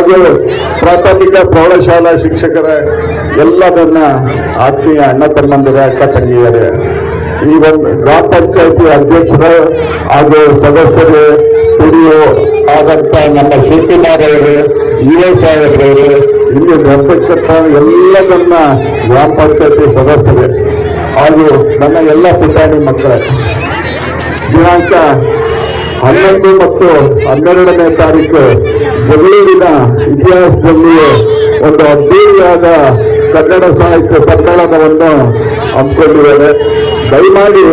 ಹಾಗೂ ಪ್ರಾಥಮಿಕ ಪ್ರೌಢಶಾಲಾ ಶಿಕ್ಷಕರ ಎಲ್ಲ ನನ್ನ ಆತ್ಮೀಯ ಅಣ್ಣ ತಮ್ಮಂದಿರ ಅಕ್ಕ ತಂಗಿಯರೇ ಈ ಒಂದು ಗ್ರಾಮ ಪಂಚಾಯತಿ ಅಧ್ಯಕ್ಷರು ಹಾಗೂ ಸದಸ್ಯರು ಪುಡಿಯು ಆದಂತ ನಮ್ಮ ಶಿವಕುಮಾರವರು ಇ ಎಸ್ ಸಾಹೇಬ್ರವರು, ಇಲ್ಲಿ ಬರ್ತಕ್ಕಂಥ ಎಲ್ಲ ನನ್ನ ಗ್ರಾಮ ಪಂಚಾಯತಿ ಸದಸ್ಯರು ಹಾಗೂ ನನ್ನ ಎಲ್ಲ ಪುಟಾಣಿ ಮಕ್ಕಳೇ. ದಿನಾಂಕ ಹನ್ನೊಂದು ಮತ್ತು ಹನ್ನೆರಡನೇ ತಾರೀಕು ಜಗಳೂರಿನ ಇತಿಹಾಸದಲ್ಲಿ ಒಂದು ಅದ್ಭುತವಾದ ಕನ್ನಡ ಸಾಹಿತ್ಯ ಸಮ್ಮೇಳನವನ್ನು ಹಮ್ಮಿಕೊಂಡಿದ್ದಾರೆ. ದಯಮಾಡಿ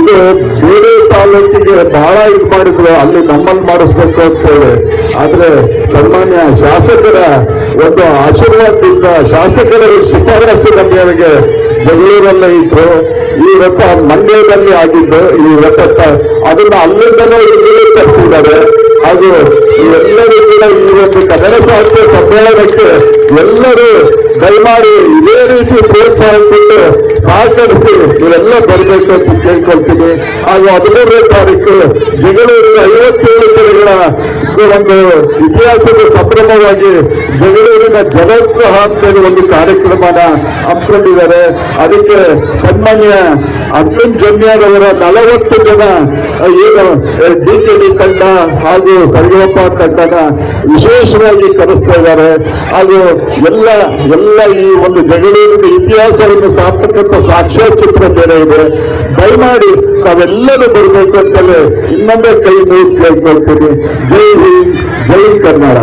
ಇದು ಬೇರೆ ತಾಲೂಕಿಗೆ ಬಹಳ ಇದು ಮಾಡಿದ್ರು, ಅಲ್ಲಿ ನಮ್ಮನ್ನು ಮಾಡಿಸ್ಬೇಕು ಅಂತೇಳಿ ಆದರೆ ಸನ್ಮಾನ್ಯ ಶಾಸಕರ ಒಂದು ಆಶೀರ್ವಾದದಿಂದ ಶಾಸಕರು ಶಿಫಾರಸು ನಮಗೆ ಬೆಂಗಳೂರಲ್ಲೇ ಇದ್ರು. ಈ ವ್ರತ ಮಂಡ್ಯದಲ್ಲಿ ಆಗಿದ್ದು, ಈ ವ್ರತ ಅದನ್ನು ಅಲ್ಲಿಂದಲೇ ಇಲ್ಲಿ ತರಿಸಿದ್ದಾರೆ. ಹಾಗೂ ಎಲ್ಲರೂ ಕೂಡ ಈ ಒಂದು ಕನ್ನಡ ಸಾಹಿತ್ಯ ಸಮ್ಮೇಳನಕ್ಕೆ ಎಲ್ಲರೂ ದಯಮಾಡಿ ಇದೇ ರೀತಿ ಪ್ರೋತ್ಸಾಹ ಕೊಟ್ಟು ಸಹಕರಿಸಿ ಇವೆಲ್ಲ ಬರಬೇಕು ಅಂತ ಕೇಳ್ಕೊಳ್ತೀನಿ. ಹಾಗೂ ಹದಿಮೂರನೇ ತಾರೀಕು ಜಗಳೂರಿನ ಐವತ್ತೇಳು ದಿನಗಳ ಒಂದು ಇತಿಹಾಸದ ಸಂಭ್ರಮವಾಗಿ ಜಗಳೂರಿನ ಜನೋತ್ಸವ ಅಂತೇಳಿ ಒಂದು ಕಾರ್ಯಕ್ರಮನ ಹಮ್ಮಿಕೊಂಡಿದ್ದಾರೆ. ಅದಕ್ಕೆ ಸನ್ಮಾನ್ಯ ಅರ್ಜುನ್ ಜನ್ಯಾರವರ ನಲವತ್ತು ಜನ ಏನು ಡಿ ಕೆ ಡಿ ತಂಡ ಹಾಗೂ ಸರ್ಗೋಪ ತಂಡನ ವಿಶೇಷವಾಗಿ ಕರೆಸ್ತಾ ಇದ್ದಾರೆ. ಹಾಗೂ ಎಲ್ಲ ಎಲ್ಲ ಈ ಒಂದು ಜಗಳೂರಿನ ಇತಿಹಾಸವನ್ನು ಸಾರ್ತಕ್ಕಂಥ ಸಾಕ್ಷ್ಯಚಿತ್ರ ಬೇರೆ ಇದೆ. ದಯಮಾಡಿ ತಾವೆಲ್ಲರೂ ಬರಬೇಕು ಅಂತಲೇ ಇನ್ನೊಂದೇ ಕೈ ಮುಗಿದು ಕೇಳ್ಕೊಳ್ತೀನಿ ಜೈ ಹಿಂದ್, ಜೈ ಕನ್ನಡ.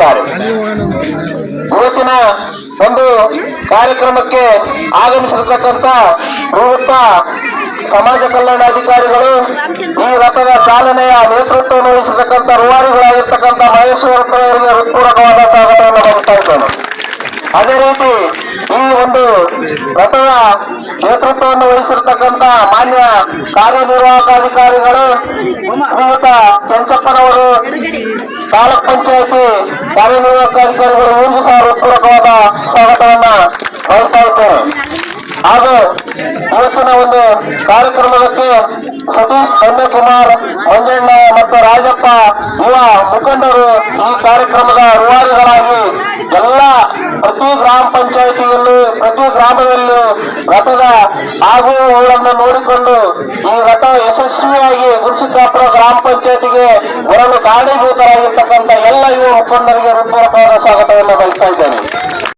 ಸ್ವಾಗತಿಸುತ್ತಾರೆ ಇವತ್ತಿನ ಒಂದು ಕಾರ್ಯಕ್ರಮಕ್ಕೆ ಆಗಮಿಸಿರ್ತಕ್ಕಂಥ ನಿವೃತ್ತ ಸಮಾಜ ಕಲ್ಯಾಣಾಧಿಕಾರಿಗಳು ಈ ರಥದ ಚಾಲನೆಯ ನೇತೃತ್ವವನ್ನು ವಹಿಸಿರ್ತಕ್ಕಂಥ ರೂವಾರಿಗಳಾಗಿರ್ತಕ್ಕಂಥ ಮಹೇಶ್ವರಪ್ಪನವರಿಗೆ ಹೃತ್ಪೂರ್ವಕವಾದ ಸ್ವಾಗತವನ್ನು ಮಾಡುತ್ತಾ ಇದ್ದೇನೆ. ಅದೇ ರೀತಿ ಈ ಒಂದು ರಥದ ನೇತೃತ್ವವನ್ನು ವಹಿಸಿರ್ತಕ್ಕಂಥ ಮಾನ್ಯ ಕಾರ್ಯನಿರ್ವಾಹಕ ಅಧಿಕಾರಿಗಳು ಶ್ರೀಯುತ ಕೆಂಚಪ್ಪನವರು ತಾಲೂಕ್ ಪಂಚಾಯತಿ ಕಾರ್ಯನಿರ್ವಾಹಕ ಅಧಿಕಾರಿಗಳು ಊರಿಗೂ ಸಹ ಹೃತ್ಪೂರ್ವಕವಾದ ಸ್ವಾಗತವನ್ನ ಬಯಸ್ತಾ ಇದ್ದೇನೆ ಹಾಗೂ ಇವತ್ತಿನ ಒಂದು ಕಾರ್ಯಕ್ರಮಕ್ಕೆ ಸತೀಶ್ ಕುಮಾರ್ ಮಂಜಣ್ಣ ಮತ್ತು ರಾಜಪ್ಪ ಯುವ ಮುಖಂಡರು ಈ ಕಾರ್ಯಕ್ರಮದ ಎಲ್ಲ ಪ್ರತಿ ಗ್ರಾಮ ಪಂಚಾಯಿತಿಯಲ್ಲೂ, ಪ್ರತಿ ಗ್ರಾಮದಲ್ಲೂ ರಥದ ಆಗುವುಗಳನ್ನು ನೋಡಿಕೊಂಡು ಈ ರಥ ಯಶಸ್ವಿಯಾಗಿ ಗುರುಸಿಕಾಪುರ ಗ್ರಾಮ ಪಂಚಾಯತಿಗೆ ಬರಲು ಕಾರಣೀಭೂತರಾಗಿರ್ತಕ್ಕಂಥ ಎಲ್ಲ ಯುವ ಮುಖಂಡರಿಗೆ ಹೃತ್ಪೂರ್ವಕವಾದ ಸ್ವಾಗತವನ್ನು ಬಯಸ್ತಾ ಇದ್ದೇನೆ.